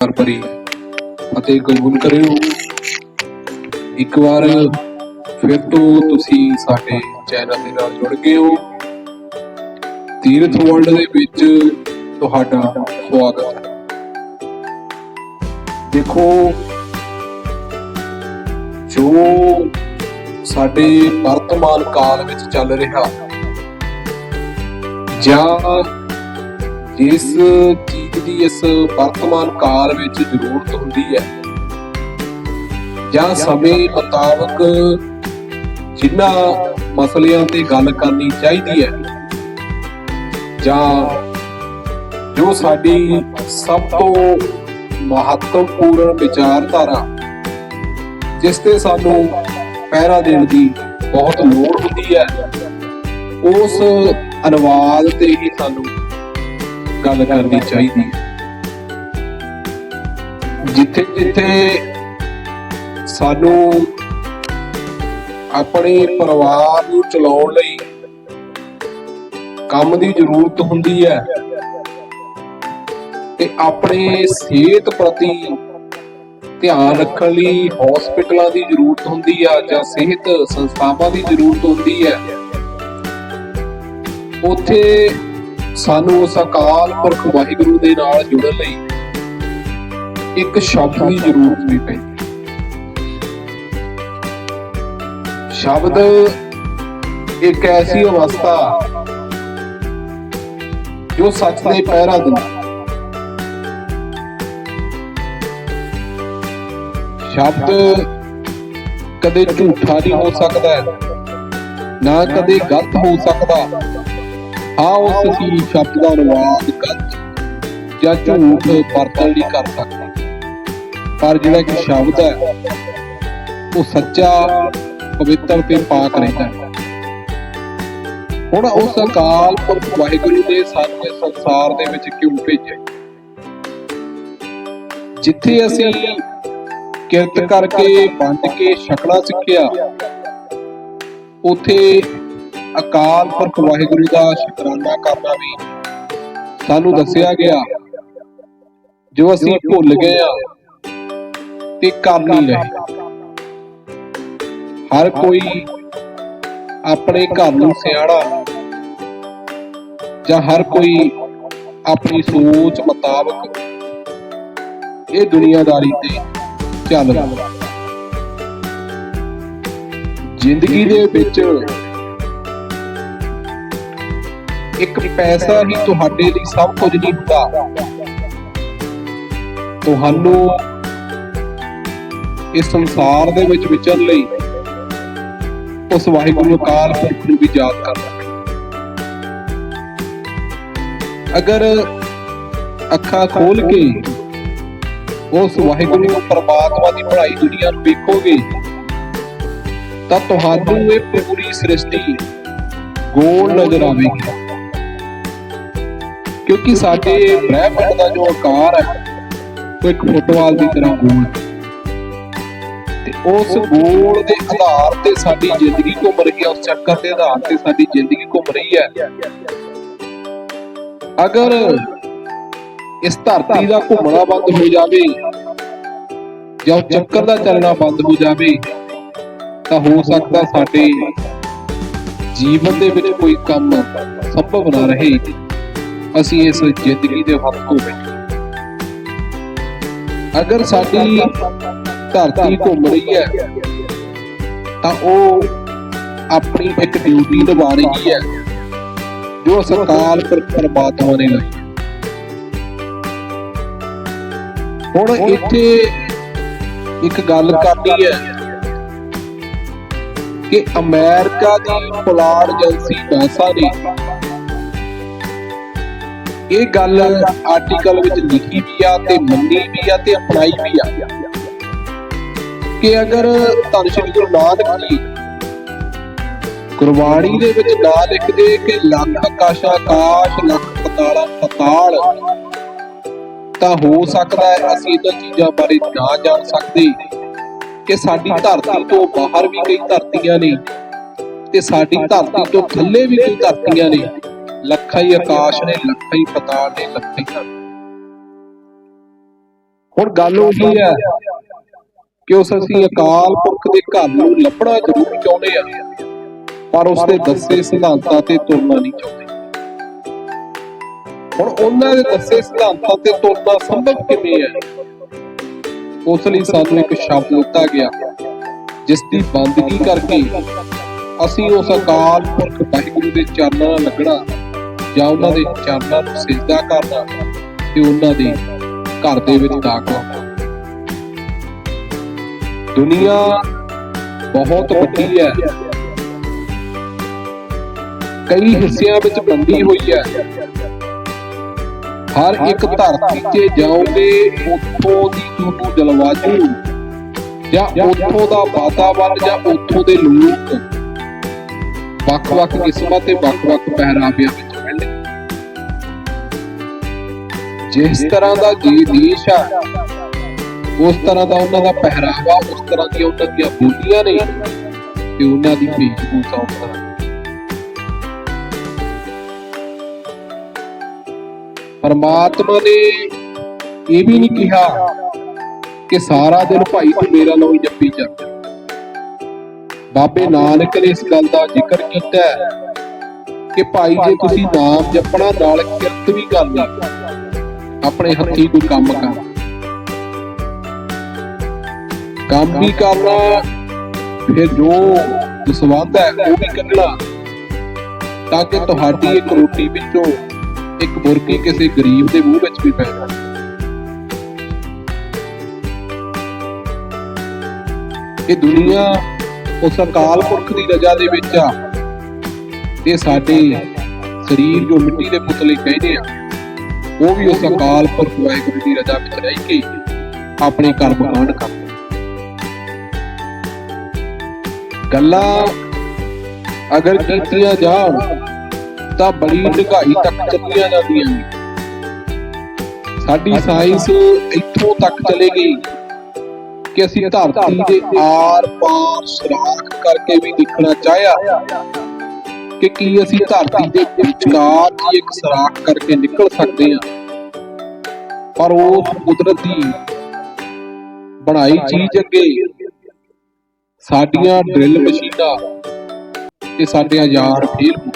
ਹਰ ਭਰੀ ਅਤੇ ਕਬੂਲ ਕਰਿਓ। ਇੱਕ ਵਾਰ ਫਿਰ ਤੋਂ ਤੁਸੀਂ ਸਾਡੇ ਚੈਨਲ ਦੇ ਨਾਲ ਜੁੜ ਗਏ ਹੋ। ਤੀਰਥ ਵਰਲਡ ਦੇ ਵਿੱਚ ਤੁਹਾਡਾ ਸਵਾਗਤ। ਹੈ ਦੇਖੋ, ਜੋ ਸਾਡੇ ਵਰਤਮਾਨ ਕਾਲ ਵਿੱਚ ਚੱਲ ਰਿਹਾ ਜਾਂ ਜਿਸ ਚੀਜ਼ ਦੀ ਇਸ ਵਰਤਮਾਨ ਕਾਲ ਵਿੱਚ ਜ਼ਰੂਰਤ ਹੁੰਦੀ ਹੈ। ਜਾਂ ਸਮੇਂ ਮੁਤਾਬਕ ਜਿਨ੍ਹਾਂ ਮਸਲਿਆਂ ਤੇ ਗੱਲ ਕਰਨੀ ਚਾਹੀਦੀ ਹੈ, ਜਾਂ ਜੋ ਸਾਡੀ ਸਭ ਤੋਂ ਮਹੱਤਵਪੂਰਨ ਵਿਚਾਰਧਾਰਾ, ਜਿਸ ਤੇ ਸਾਨੂੰ ਪਹਿਰਾ ਦੇਣ ਦੀ ਬਹੁਤ ਲੋੜ ਹੁੰਦੀ ਹੈ, ਉਸ ਅਨੁਵਾਦ ਤੇ ਹੀ ਸਾਨੂੰ ਗੱਲ ਕਰਨੀ ਚਾਹੀਦੀ। ਹੈ ਜਿੱਥੇ ਜਿੱਥੇ ਸਾਨੂੰ ਆਪਣੇ ਪਰਿਵਾਰ ਨੂੰ ਚਲਾਉਣ ਲਈ ਕੰਮ ਦੀ ਜ਼ਰੂਰਤ ਹੁੰਦੀ ਹੈ ਤੇ ਆਪਣੇ ਸਿਹਤ ਪ੍ਰਤੀ ਧਿਆਨ ਰੱਖਣ ਲਈ ਹਸਪੀਟਲਾਂ ਦੀ ਜ਼ਰੂਰਤ ਹੁੰਦੀ ਆ ਜਾਂ ਸਿਹਤ ਸੰਸਥਾਵਾਂ ਦੀ ਜ਼ਰੂਰਤ ਹੁੰਦੀ ਹੈ। ਉੱਥੇ ਸਾਨੂੰ ਉਸ ਅਕਾਲ ਪੁਰਖ ਵਾਹਿਗੁਰੂ ਦੇ ਨਾਲ ਜੁੜਨ ਲਈ ਇੱਕ ਸ਼ਬਦ ਦੀ ਜ਼ਰੂਰਤ ਵੀ ਪੈਂਦੀ ਸ਼ਬਦ ਇੱਕ ਐਸੀ ਅਵਸਥਾ ਜੋ ਸੱਚ ਦੇ ਪਹਿਰਾ ਦਿੰਦਾ ਸ਼ਬਦ ਕਦੇ ਝੂਠਾ ਨਹੀਂ ਹੋ ਸਕਦਾ ਨਾ ਕਦੇ ਗਲਤ ਹੋ ਸਕਦਾ। ਹਾਂ ਉਸ ਅਸੀਂ ਸ਼ਬਦ ਦਾ ਅਨੁਵਾਦ ਗਲਤ ਜਾਂ ਝੂਠ ਵਰਤਣ ਲਈ ਕਰ ਸਕਦੇ ਪਰ ਜਿਹੜਾ ਕਿ ਸ਼ਬਦ ਹੈ, ਉਹ ਸੱਚਾ, ਪਵਿੱਤਰ ਤੇ ਪਾਕ ਰਹਿੰਦਾ ਹੈ। ਹੁਣ ਉਸ ਅਕਾਲ ਪੁਰਖ ਵਾਹਿਗੁਰੂ ਨੇ ਸਾਨੂੰ ਇਸ ਸੰਸਾਰ ਦੇ ਵਿੱਚ ਕਿਉਂ ਭੇਜਿਆ? ਜਿੱਥੇ ਅਸੀਂ ਕਿਰਤ ਕਰਕੇ, ਵੰਡ ਕੇ, ਛਕਣਾ ਸਿੱਖਿਆ, ਉਥੇ ਅਕਾਲ ਪੁਰਖ ਵਾਹਿਗੁਰੂ ਦਾ ਸ਼ੁਕਰਾਨਾ ਕਰਨਾ ਵੀ ਸਾਨੂੰ ਦੱਸਿਆ ਗਿਆ ਜੋ ਅਸੀਂ ਭੁੱਲ ਗਏ ਆ ਤੇ ਕਰ ਨਹੀਂ ਰਹੇ। ਹਰ ਕੋਈ ਆਪਣੇ ਘਰ ਨੂੰ ਸਿਆਣਾ ਜਾਂ ਹਰ ਕੋਈ ਆਪਣੀ ਸੋਚ ਮੁਤਾਬਕ ਇਹ ਦੁਨੀਆਦਾਰੀ ਤੇ ਚੱਲ ਰਿਹਾ। ਜ਼ਿੰਦਗੀ ਦੇ ਵਿੱਚ ਇੱਕ ਪੈਸਾ ਹੀ ਤੁਹਾਡੇ ਲਈ ਸਭ ਕੁਝ ਨਹੀਂ ਹੁੰਦਾ। ਤੁਹਾਨੂੰ ਇਸ ਸੰਸਾਰ ਦੇ ਵਿੱਚ ਵਿਚਰਨ ਲਈ ਉਸ ਵਾਹਿਗੁਰੂ ਅਕਾਲ ਪੁਰਖ ਨੂੰ ਵੀ ਯਾਦ ਕਰਨਾ। ਅਗਰ ਅੱਖਾਂ ਖੋਲ ਕੇ ਉਸ ਵਾਹਿਗੁਰੂ ਪਰਮਾਤਮਾ ਦੀ ਪੜ੍ਹਾਈ ਦੁਨੀਆ ਨੂੰ ਵੇਖੋਗੇ, ਤਾਂ ਤੁਹਾਨੂੰ ਇਹ ਪੂਰੀ ਸ੍ਰਿਸ਼ਟੀ ਗੋਲ ਨਜ਼ਰ ਆਵੇਗੀ। ਕਿਉਂਕਿ ਸਾਡੇ ਬ੍ਰਹਿਮੰਡ ਦਾ ਜੋ ਆਕਾਰ ਹੈ, ਉਹ ਇੱਕ ਫੁੱਟਬਾਲ ਦੀ ਤਰ੍ਹਾਂ ਗੋਲ ਹੈ। ਤੇ ਉਸ ਗੋਲ ਦੇ ਆਧਾਰ ਤੇ ਸਾਡੀ ਜ਼ਿੰਦਗੀ ਘੁੰਮ ਰਹੀ ਹੈ, ਉਸ ਚੱਕਰ ਦੇ ਆਧਾਰ ਤੇ ਸਾਡੀ ਜ਼ਿੰਦਗੀ ਘੁੰਮ ਰਹੀ ਹੈ। ਅਗਰ ਇਸ ਧਰਤੀ ਦਾ ਘੁੰਮਣਾ ਬੰਦ ਹੋ ਜਾਵੇ ਜਾਂ ਉਹ ਚੱਕਰ ਦਾ ਚੱਲਣਾ ਬੰਦ ਹੋ ਜਾਵੇ, ਤਾਂ ਹੋ ਸਕਦਾ ਸਾਡੇ ਜੀਵਨ ਦੇ ਵਿੱਚ ਕੋਈ ਕੰਮ ਸੰਭਵ ਨਾ ਰਹੇ। ਅਸੀਂ ਇਸ ਜ਼ਿੰਦਗੀ ਦੇ ਹੱਥ ਹੋ। ਅਗਰ ਸਾਡੀ ਧਰਤੀ ਘੁੰਮ ਰਹੀ ਹੈ, ਤਾਂ ਉਹ ਆਪਣੀ ਇੱਕ ਡਿਊਟੀ ਨਿਭਾ ਰਹੀ ਹੈ, ਜੋ ਸਕਾਲ ਪਰਮਾਤਮਾ ਨੇ ਲਈ ਹੁਣ ਇੱਥੇ ਇੱਕ ਗੱਲ ਕਰਨੀ ਹੈ ਕਿ ਅਮਰੀਕਾ ਦੀ ਪੁਲਾੜ ਏਜੰਸੀ ਨਾਸਾ ਨੇ ਇਹ ਗੱਲ ਆਰਟੀਕਲ ਵਿੱਚ ਲਿਖੀ ਵੀ ਆ ਤੇ ਮੰਨੀ ਵੀ ਆ ਤੇ ਅਪਣਾਈ ਵੀ ਆ। ਕਿ ਅਗਰ ਧੰਨ ਸ਼੍ਰੀ ਗੁਰੂ ਨਾਨਕ ਜੀ ਗੁਰਬਾਣੀ ਦੇ ਵਿੱਚ ਨਾ ਲਿਖਦੇ ਕਿ ਲੱਖ ਆਕਾਸ਼ਾ, ਆਕਾਸ਼, ਲੱਖ ਪਤਾਲਾ, ਪਤਾਲ ਤਾਂ ਹੋ ਸਕਦਾ ਹੈ ਅਸੀਂ ਇਹਨਾਂ ਚੀਜ਼ਾਂ ਬਾਰੇ ਨਾ ਜਾਣ ਸਕਦੇ ਕਿ ਸਾਡੀ ਧਰਤੀ ਤੋਂ ਬਾਹਰ ਵੀ ਕਈ ਧਰਤੀਆਂ ਨੇ ਤੇ ਸਾਡੀ ਧਰਤੀ ਤੋਂ ਥੱਲੇ ਵੀ ਕਈ ਧਰਤੀਆਂ ਨੇ। ਲੱਖਾਂ ਹੀ ਆਕਾਸ਼ ਨੇ, ਲੱਖਾਂ ਹੀ ਪਤਾਲ ਨੇ, ਲੱਖਾਂ ਹੀ ਹੁਣ ਗੱਲ ਉਹੀ ਹੈ ਕਿ ਉਸ ਅਸੀਂ ਅਕਾਲ ਪੁਰਖ ਦੇ ਘਰ ਨੂੰ ਲੱਭਣਾ ਜ਼ਰੂਰ ਚਾਹੁੰਦੇ ਆ ਪਰ ਉਸ ਦੇ ਦੱਸੇ ਸਿਧਾਂਤਾਂ ਤੇ ਤੁਰਨਾ ਨਹੀਂ ਚਾਹੁੰਦੇ। ਹੁਣ ਉਹਨਾਂ ਦੇ ਦੱਸੇ ਸਿਧਾਂਤਾਂ ਤੇ ਤੁਰਨਾ ਸੰਭਵ ਕਿਵੇਂ ਹੈ? ਉਸ ਲਈ ਸਾਨੂੰ ਇੱਕ ਸ਼ਬਦ ਦਿੱਤਾ ਗਿਆ, ਜਿਸ ਦੀ ਬੰਦਗੀ ਕਰਕੇ ਅਸੀਂ ਉਸ ਅਕਾਲ ਪੁਰਖ ਵਾਹਿਗੁਰੂ ਦੇ ਚਰਨਾਂ ਨਾਲ ਲੱਗਣਾ। ਜਾਂ ਉਹਨਾਂ ਦੇ ਚਰਨਾਂ ਨੂੰ ਸਿਜਦਾ ਕਰਨਾ ਤੇ ਉਹਨਾਂ ਦੇ ਘਰ ਦੇ ਵਿੱਚ ਦਾਖਲ ਦੁਨੀਆ ਬਹੁਤ ਵੱਡੀ ਹੈ। ਕਈ ਹਿੱਸਿਆਂ ਵਿੱਚ ਵੰਡੀ ਹੋਈ ਹੈ। ਹਰ ਇੱਕ ਧਰਤੀ 'ਤੇ ਜਾਓਗੇ ਉੱਥੋਂ ਦੀ ਤੁਹਾਨੂੰ ਜਲਵਾਯੂ ਜਾਂ ਉੱਥੋਂ ਦਾ ਵਾਤਾਵਰਣ ਜਾਂ ਉੱਥੋਂ ਦੇ ਲੋਕ ਵੱਖ-ਵੱਖ ਕਿਸਮਾਂ ਤੇ ਵੱਖ-ਵੱਖ ਪਹਿਰਾਵਿਆਂ ਜਿਸ ਤਰ੍ਹਾਂ ਦਾ ਜੀ ਦੇਸ਼ ਆ, ਉਸ ਤਰ੍ਹਾਂ ਦਾ ਉਹਨਾਂ ਦਾ ਪਹਿਰਾਵਾ, ਉਸ ਤਰ੍ਹਾਂ ਦੀਆਂ ਉਹਨਾਂ ਦੀਆਂ ਬੋਲੀਆਂ ਨੇ ਤੇ ਉਹਨਾਂ ਦੀ ਭੇਜਭੂਸ਼ਾ ਉਸ ਤਰ੍ਹਾਂ ਪਰਮਾਤਮਾ ਨੇ ਇਹ ਵੀ ਨਹੀਂ ਕਿਹਾ ਕਿ ਸਾਰਾ ਦਿਨ ਭਾਈ ਤੂੰ ਮੇਰਾ ਨਾਮ ਜਪੀ ਜਾ। ਬਾਬੇ ਨਾਨਕ ਨੇ ਇਸ ਗੱਲ ਦਾ ਜ਼ਿਕਰ ਕੀਤਾ ਕਿ ਭਾਈ ਜੇ ਤੁਸੀਂ ਨਾਮ ਜਪਣਾ ਨਾਲ ਕਿਰਤ ਵੀ ਕਰ ਕਰਨੀ ਆਪਣੇ ਹੱਥੀ ਕੋਈ ਕੰਮ ਕਰਨਾ ਕੰਮ ਵੀ ਕਰਨਾ ਫਿਰ ਜੋ ਦਸਵੰਧ ਹੈ, ਉਹ ਵੀ ਕੱਢਣਾ। ਤਾਂ ਕਿ ਤੁਹਾਡੀ ਇੱਕ ਰੋਟੀ ਵਿੱਚੋਂ ਇੱਕ ਮੁਰਗੀ ਕਿਸੇ ਗਰੀਬ ਦੇ ਮੂੰਹ ਵਿੱਚ ਵੀ ਪੈ ਜਾਵੇ ਇਹ ਦੁਨੀਆ ਉਸ ਅਕਾਲ ਪੁਰਖ ਦੀ ਰਜਾ ਦੇ ਵਿੱਚ ਆ। ਇਹ ਸਾਡੇ ਸਰੀਰ ਜੋ ਮਿੱਟੀ ਦੇ ਪੁਤਲੇ ਕਹਿੰਦੇ ਆ। ਉਹ ਵੀ ਉਸ ਅਕਾਲ ਪੁਰਖ ਵਾਹਿਗੁਰੂ ਦੀ ਰਜਾ ਵਿੱਚ ਰਹਿ ਕੇ ਆਪਣੇ ਕਰਮ ਕਾਂਡ ਕਰਦੇ ਗੱਲਾਂ ਅਗਰ ਕੀਤੀਆਂ ਜਾਣ, ਤਾਂ ਬੜੀ ਡੂੰਘਾਈ ਤੱਕ ਚੱਲੀਆਂ ਜਾਂਦੀਆਂ ਨੇ। ਸਾਡੀ ਸਾਇੰਸ ਇੱਥੋਂ ਤੱਕ ਚਲੇ ਗਈ ਕਿ ਅਸੀਂ ਧਰਤੀ ਦੇ ਆਰ ਪਾਰ ਸੁਰਾਖ ਕਰਕੇ ਵੀ ਦੇਖਣਾ ਚਾਹਿਆ। ਕਿ ਕੀ ਅਸੀਂ ਧਰਤੀ ਦੇ ਵਿਚਕਾਰ ਦੀ ਇੱਕ ਸੁਰਾਖ ਕਰਕੇ ਨਿਕਲ ਸਕਦੇ ਹਾਂ। ਪਰ ਉਸ ਕੁਦਰਤ ਦੀ ਬਣਾਈ ਚੀਜ਼ ਅੱਗੇ ਸਾਡੀਆਂ ਡਰਿਲ ਮਸ਼ੀਨਾਂ ਤੇ ਸਾਡੇ ਯਾਰ ਫੇਲ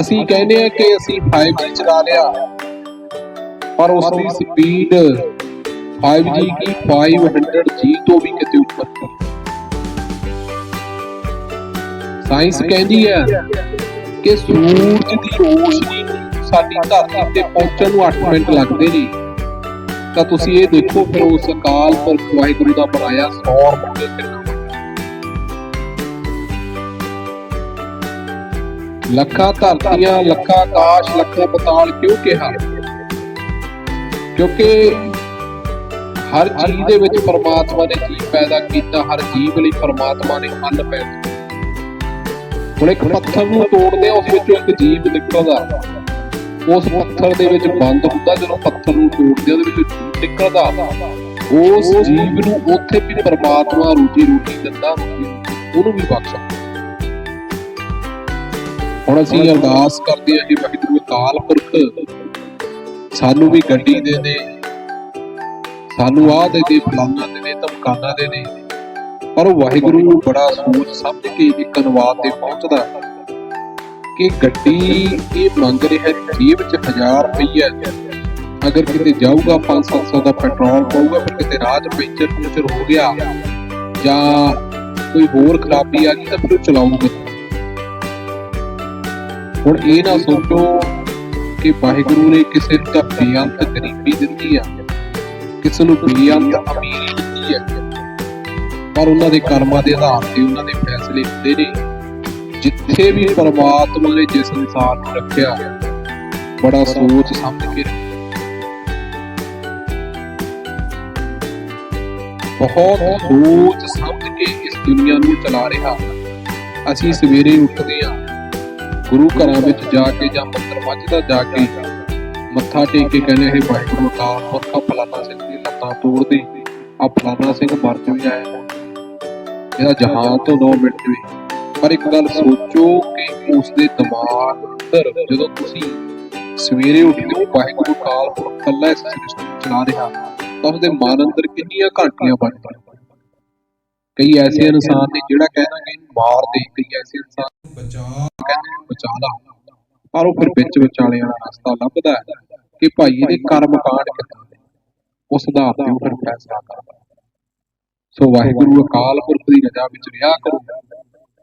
ਅਸੀਂ ਕਹਿੰਦੇ ਆ ਕਿ ਅਸੀਂ 5G ਚਲਾ ਲਿਆ, ਪਰ ਉਸ ਦੀ ਸਪੀਡ 5G ਕੀ 500G ਤੋਂ ਵੀ ਕਿਤੇ ਉੱਪਰ ਸੀ। ਸਾਇੰਸ ਕਹਿੰਦੀ ਹੈ ਕਿ ਸੂਰਜ ਦੀ ਰੋਸ਼ਨੀ ਸਾਡੀ ਧਰਤੀ ਤੇ ਪਹੁੰਚਣ ਨੂੰ 8 ਮਿੰਟ ਲੱਗਦੇ ਨੇ। ਤਾਂ ਤੁਸੀਂ ਇਹ ਦੇਖੋ ਫਿਰ ਉਸ ਅਕਾਲ ਪੁਰਖ ਵਾਹਿਗੁਰੂ ਦਾ ਬਣਾਇਆ ਸੌਰ ਮੰਡਲ ਕਿੰਨਾ ਲੱਖਾਂ ਧਰਤੀਆਂ, ਲੱਖਾਂ ਆਕਾਸ਼ ਲੱਖਾਂ ਪਤਾਲ ਕਿਉਂ ਕਿਹਾ? ਕਿਉਂਕਿ ਹਰ ਚੀਜ਼ ਦੇ ਵਿੱਚ ਪਰਮਾਤਮਾ ਨੇ ਜੀਵ ਪੈਦਾ ਕੀਤਾ, ਹਰ ਜੀਵ ਲਈ ਪਰਮਾਤਮਾ ਨੇ ਅੰਨ ਪੈਦਾ ਹੁਣ ਇੱਕ ਪੱਥਰ ਨੂੰ ਤੋੜਦੇ ਆ ਉਸ ਵਿੱਚੋਂ ਇੱਕ ਜੀਵ ਨਿਕਲਦਾ। ਉਸ ਪੱਥਰ ਦੇ ਵਿੱਚ ਬੰਦ ਹੁੰਦਾ ਜਦੋਂ ਪੱਥਰ ਨੂੰ ਤੋੜਦੇ ਆ, ਉਹਦੇ ਵਿੱਚ ਜੀਵ ਨਿਕਲਦਾ। ਉਸ ਜੀਵ ਨੂੰ ਉੱਥੇ ਵੀ ਪਰਮਾਤਮਾ ਰੋਜੀ ਰੋਟੀ ਦਿੰਦਾ ਉਹਨੂੰ ਵੀ ਬਖਸ਼ਦਾ ਹੁਣ ਅਸੀਂ ਅਰਦਾਸ ਕਰਦੇ ਹਾਂ ਕਿ ਵਾਹਿਗੁਰੂ ਅਕਾਲ ਪੁਰਖ ਸਾਨੂੰ ਵੀ ਗੱਡੀ ਦੇ ਦੇ ਸਾਨੂੰ ਆਹ ਦੇ ਦੇ ਫਲਾਨਾ ਦੇ ਦੇ ਧਮਕਾਨਾ ਦੇ ਦੇ। ਪਰ ਉਹ ਵਾਹਿਗੁਰੂ ਨੂੰ ਬੜਾ ਸੋਚ ਸਮਝ ਕੇ ਇੱਕ ਅਨੁਵਾਦ ਤੇ ਪਹੁੰਚਦਾ ਕਿ ਗੱਡੀ ਇਹ ਮੰਗ ਰਿਹਾ ਜੇਬ 'ਚ 1000 ਰੁਪਈਆ ਅਗਰ ਕਿਤੇ ਜਾਊਗਾ 5-700 ਦਾ ਪੈਟਰੋਲ ਪਊਗਾ ਪਰ ਕਿਤੇ ਰਾਹ 'ਚ ਪੈਂਚਰ ਪੂਚਰ ਹੋ ਗਿਆ ਜਾਂ ਕੋਈ ਹੋਰ ਖਰਾਬੀ ਆ ਗਈ ਤਾਂ ਫਿਰ ਉਹ ਚਲਾਊਗਾ ਹੁਣ ਇਹ ਨਾ ਸੋਚੋ ਕਿ ਵਾਹਿਗੁਰੂ ਨੇ ਕਿਸੇ ਨੂੰ ਤਾਂ ਬੇਅੰਤ ਗਰੀਬੀ ਦਿੱਤੀ ਆ। ਕਿਸੇ ਨੂੰ ਬੇਅੰਤ ਅਮੀਰੀ ਪਰ ਉਹਨਾਂ ਦੇ ਕਰਮਾਂ ਦੇ ਆਧਾਰ ਤੇ ਉਹਨਾਂ ਦੇ ਫੈਸਲੇ ਹੁੰਦੇ ਨੇ। ਜਿੱਥੇ ਵੀ ਪਰਮਾਤਮਾ ਨੇ ਜਿਸ ਇਨਸਾਨ ਨੂੰ ਰੱਖਿਆ, ਬੜਾ ਸੋਚ ਸਮਝ ਕੇ ਬਹੁਤ ਸੋਚ ਸਮਝ ਕੇ ਇਸ ਦੁਨੀਆ ਨੂੰ ਚਲਾ ਰਿਹਾ ਅਸੀਂ ਸਵੇਰੇ ਉੱਠਦੇ ਹਾਂ, ਗੁਰੂ ਘਰਾਂ ਵਿੱਚ ਜਾ ਕੇ ਜਾਂ ਮੰਦਰ ਮੱਝਦਾ ਜਾ ਕੇ ਮੱਥਾ ਟੇਕ ਕੇ ਕਹਿੰਦੇ, ਹੈ ਵਾਹਿਗੁਰੂ ਅਕਾਲ ਪੁਰਖਾ ਫਲਾਣਾ ਸਿੰਘ ਦੀ ਲੱਤਾਂ ਤੋੜ ਦੇ। ਆ ਫਲਾਣਾ ਸਿੰਘ ਮਰ ਜੂ ਆਇਆ ਇਹਦਾ ਜਹਾਨ ਤੋਂ 9 ਮਿੰਟ ਜਵੇ ਪਰ ਇੱਕ ਗੱਲ ਸੋਚੋ ਕਿ ਉਸ ਦੇ ਦਿਮਾਗ ਅੰਦਰ ਜਦੋਂ ਤੁਸੀਂ ਸਵੇਰੇ ਉੱਠਦੇ ਹੋ ਵਾਹਿਗੁਰੂ ਕਾਲ ਪੁਰਖ ਕੱਲਾ ਇਸ ਸ੍ਰਿਸ਼ਟੀ ਨੂੰ ਚਲਾ ਰਿਹਾ ਤਾਂ ਉਸਦੇ ਮਨ ਅੰਦਰ ਕਿੰਨੀਆਂ ਘੰਟੀਆਂ ਬਣਦੀਆਂ ਕਈ ਐਸੇ ਇਨਸਾਨ ਨੇ ਜਿਹੜਾ ਕਹਿੰਦਾ ਕਿ ਮਾਰ ਦੇ ਕਈ ਐਸੇ ਇਨਸਾਨ ਨੂੰ ਬਚਾ। ਕਹਿੰਦੇ ਬਚਾ ਲਾ। ਪਰ ਉਹ ਫਿਰ ਵਿੱਚ ਵਿਚਾਲੇ ਵਾਲਾ ਰਸਤਾ ਲੱਭਦਾ ਹੈ ਕਿ ਭਾਈ ਇਹਦੇ ਕਰਮ ਕਾਂਡ ਕਿੱਦਾਂ ਨੇ? ਉਸ ਆਧਾਰ ਤੇ ਉਹ ਫਿਰ ਫੈਸਲਾ ਕਰਦਾ। ਸੋ ਵਾਹਿਗੁਰੂ ਅਕਾਲ ਪੁਰਖ ਦੀ ਰਜ਼ਾ ਵਿੱਚ ਰਿਹਾ ਕਰੋ।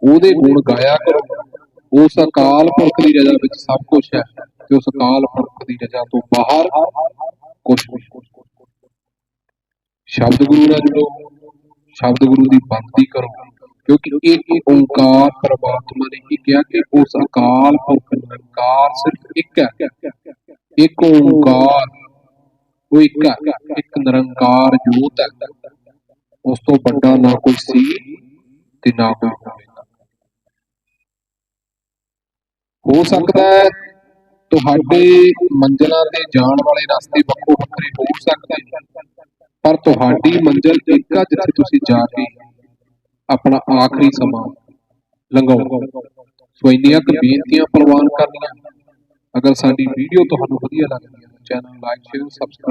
ਉਹਦੇ ਗੁਣ ਗਾਇਆ ਕਰੋ। ਉਸ ਅਕਾਲ ਪੁਰਖ ਦੀ ਰਜ਼ਾ ਵਿੱਚ ਸਭ ਕੁਝ ਹੈ ਤੇ ਉਸ ਅਕਾਲ ਪੁਰਖ ਦੀ ਰਜ਼ਾ ਤੋਂ ਬਾਹਰ ਕੁਝ ਸ਼ਬਦ ਗੁਰੂ ਨਾਲ ਜੁੜੋ, ਸ਼ਬਦ ਗੁਰੂ ਦੀ ਬੰਦਗੀ ਕਰੋ, ਕਿਉਂਕਿ ਇਹ ਓੰਕਾਰ ਪ੍ਰਮਾਤਮਾ ਨੇ ਹੀ ਕਿਹਾ ਕਿ ਉਸ ਅਕਾਲ ਪੁਰਖ ਨਿਰੰਕਾਰ ਸਿਰਫ ਇੱਕ ਹੈ। ਇੱਕ ਓੰਕਾਰ, ਉਹ ਇੱਕ ਇੱਕ ਨਿਰੰਕਾਰ ਜੋਤ ਹੈ। ਉਸ ਤੋਂ ਵੱਡਾ ਨਾ ਕੋਈ ਸੀ ਤੇ ਨਾ ਕੋਈ ਹੋਵੇਗਾ ਹੋ ਸਕਦਾ ਹੈ ਤੁਹਾਡੇ ਮੰਜ਼ਲਾਂ ਤੇ ਜਾਣ ਵਾਲੇ ਰਸਤੇ ਵੱਖੋ ਵੱਖਰੇ ਹੋ ਸਕਦੇ ਪਰ ਤੁਹਾਡੀ ਮੰਜ਼ਿਲ ਇੱਕ ਆ ਜਿੱਥੇ ਤੁਸੀਂ ਜਾ ਕੇ ਆਪਣਾ ਆਖਰੀ ਸਮਾਂ ਲੰਘਾਓ। ਸੋ ਇੰਨੀਆਂ ਕੁ ਬੇਨਤੀਆਂ ਪ੍ਰਵਾਨ ਕਰਨੀਆਂ। ਅਗਰ ਸਾਡੀ ਵੀਡੀਓ ਤੁਹਾਨੂੰ ਵਧੀਆ ਲੱਗਦੀ ਹੈ ਚੈਨਲ ਲਾਈਕ, ਸ਼ੇਅਰ ਸਬਸਕ੍ਰਾਈਬ